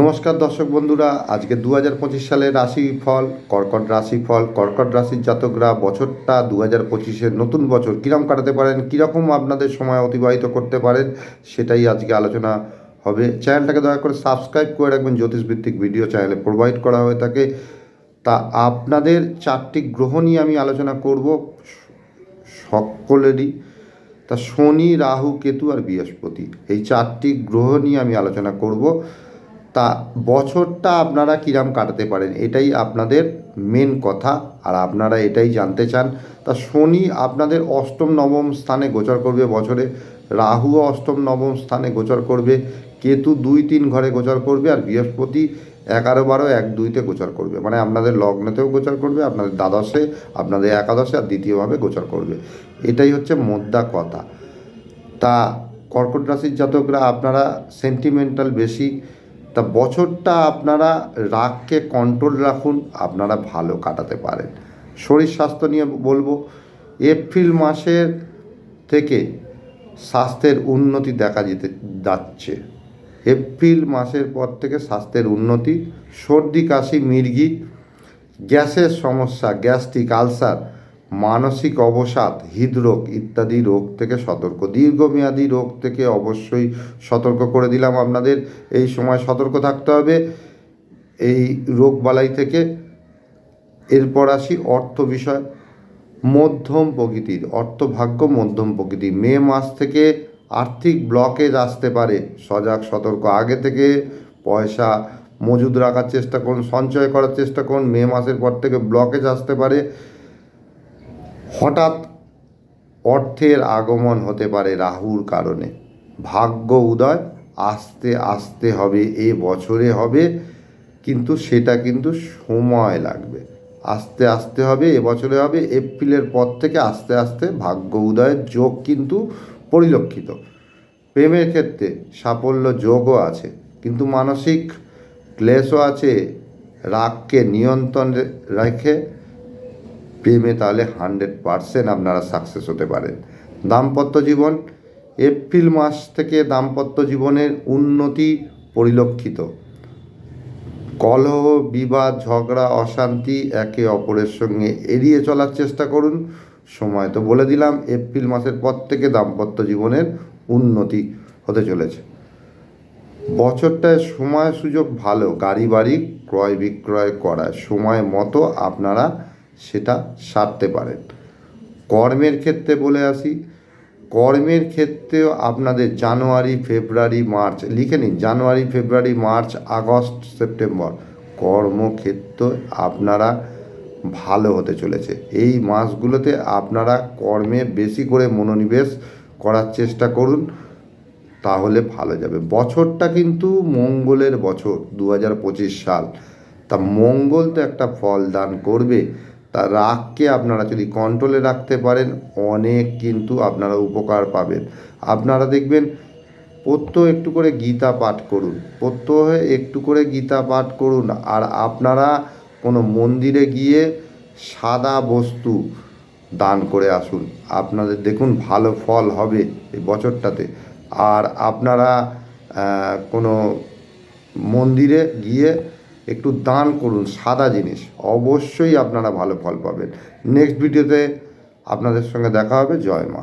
নমস্কার দর্শক বন্ধুরা, আজকে দু হাজার পঁচিশ সালের রাশি ফল কর্কট রাশি ফল কর্কট রাশির জাতকরা বছরটা দু হাজার পঁচিশের নতুন বছর কীরকম কাটাতে পারেন, কীরকম আপনাদের সময় অতিবাহিত করতে পারেন, সেটাই আজকে আলোচনা হবে। চ্যানেলটাকে দয়া করে সাবস্ক্রাইব করে রাখবেন, জ্যোতিষভিত্তিক ভিডিও চ্যানেলে প্রোভাইড করা হয়ে থাকে। তা আপনাদের চারটি গ্রহ নিয়ে আমি আলোচনা করব, সকলেরই। তা শনি, রাহু, কেতু আর বৃহস্পতি, এই চারটি গ্রহ নিয়ে আমি আলোচনা করব। তা বছরটা আপনারা কিরাম কাটাতে পারেন, এটাই আপনাদের মেন কথা। আর আপনারা এটাই জানতে চান, তা শনি আপনাদের অষ্টম, নবম স্থানে গোচর করবে বছরে রাহুও অষ্টম, নবম স্থানে গোচর করবে, কেতু দুই, তিন ঘরে গোচর করবে, আর বৃহস্পতি এগারো, বারো, এক, দুইতে গোচর করবে। মানে আপনাদের লগ্নেতেও গোচর করবে, আপনাদের দ্বাদশে, আপনাদের একাদশে আর দ্বিতীয়ভাবে গোচর করবে। এটাই হচ্ছে মোদ্দা কথা। তা কর্কট রাশির জাতকরা, আপনারা সেন্টিমেন্টাল বেশি তা বছরটা আপনারা রাগকে কন্ট্রোল রাখুন, আপনারা ভালো কাটাতে পারেন। শরীর স্বাস্থ্য নিয়ে বলব, এপ্রিল মাসের থেকে স্বাস্থ্যের উন্নতি দেখা যেতে যাচ্ছে। এপ্রিল মাসের পর থেকে স্বাস্থ্যের উন্নতি, সর্দি, কাশি, মির্গি, গ্যাসের সমস্যা, গ্যাস্ট্রিক, আলসার মানসিক অবসাদ, হৃদরোগ ইত্যাদি রোগ থেকে সতর্ক। দীর্ঘমেয়াদী রোগ থেকে অবশ্যই সতর্ক করে দিলাম আপনাদের। এই সময় সতর্ক থাকতে হবে। এই রোগবালাই থেকে এরপর আসি অর্থ বিষয়। মধ্যম প্রকৃতির, অর্থভাগ্য মধ্যম প্রকৃতি। মে মাস থেকে আর্থিক ব্লকেজ আসতে পারে। সজাগ, সতর্ক। আগে থেকে পয়সা মজুদ রাখার চেষ্টা করুন, সঞ্চয় করার চেষ্টা করুন। মে মাসের পর থেকে ব্লকেজ আসতে পারে। হঠাৎ অর্থের আগমন হতে পারে রাহুর কারণে। ভাগ্য উদয়, আস্তে আস্তে হবে, এ বছরে হবে, কিন্তু সেটা কিন্তু সময় লাগবে। আস্তে আস্তে হবে এবছরে হবে, এপ্রিলের পর থেকে আস্তে আস্তে ভাগ্য উদয়ের যোগ কিন্তু পরিলক্ষিত। প্রেমের ক্ষেত্রে সাফল্য যোগও আছে, কিন্তু মানসিক ক্লেশও আছে। রাগকে নিয়ন্ত্রণে রেখে প্রেমে তাহলে হান্ড্রেড পারসেন্ট আপনারা সাকসেস হতে পারেন। দাম্পত্য জীবন, এপ্রিল মাস থেকে দাম্পত্য জীবনের উন্নতি পরিলক্ষিত। কলহ, বিবাদ, ঝগড়া, অশান্তি একে অপরের সঙ্গে এড়িয়ে চলার চেষ্টা করুন। সময় তো বলে দিলাম, এপ্রিল মাসের পর থেকে দাম্পত্য জীবনের উন্নতি হতে চলেছে। বছরটায় সময় সুযোগ ভালো, গাড়ি বাড়ি ক্রয় বিক্রয় করার সময় মতো আপনারা সেটা সারতে পারেন। কর্মের ক্ষেত্রে বলে আসি, কর্মের ক্ষেত্রেও আপনাদের জানুয়ারি, ফেব্রুয়ারি, মার্চ, লিখে নিন, January, February, March, August, September, কর্মক্ষেত্র আপনারা ভালো হতে চলেছে। এই মাসগুলোতে আপনারা কর্মে বেশি করে মনোনিবেশ করার চেষ্টা করুন, তাহলে ভালো যাবে। বছরটা কিন্তু মঙ্গলের বছর দু হাজার পঁচিশ সাল। তা মঙ্গল তো একটা ফল দান করবে। তা রাগকে আপনারা যদি কন্ট্রোলে রাখতে পারেন, অনেক কিন্তু আপনারা উপকার পাবেন। আপনারা দেখবেন, প্রত্যহ একটু করে গীতা পাঠ করুন, প্রত্যহ একটু করে গীতা পাঠ করুন, আর আপনারা কোনো মন্দিরে গিয়ে সাদা বস্তু দান করে আসুন। আপনাদের দেখুন ভালো ফল হবে এই বছরটাতে। আর আপনারা কোনো মন্দিরে গিয়ে একটু দান করুন, সাদা জিনিস। অবশ্যই আপনারা ভালো ফল পাবেন। নেক্সট ভিডিওতে আপনাদের সঙ্গে দেখা হবে। জয় মা।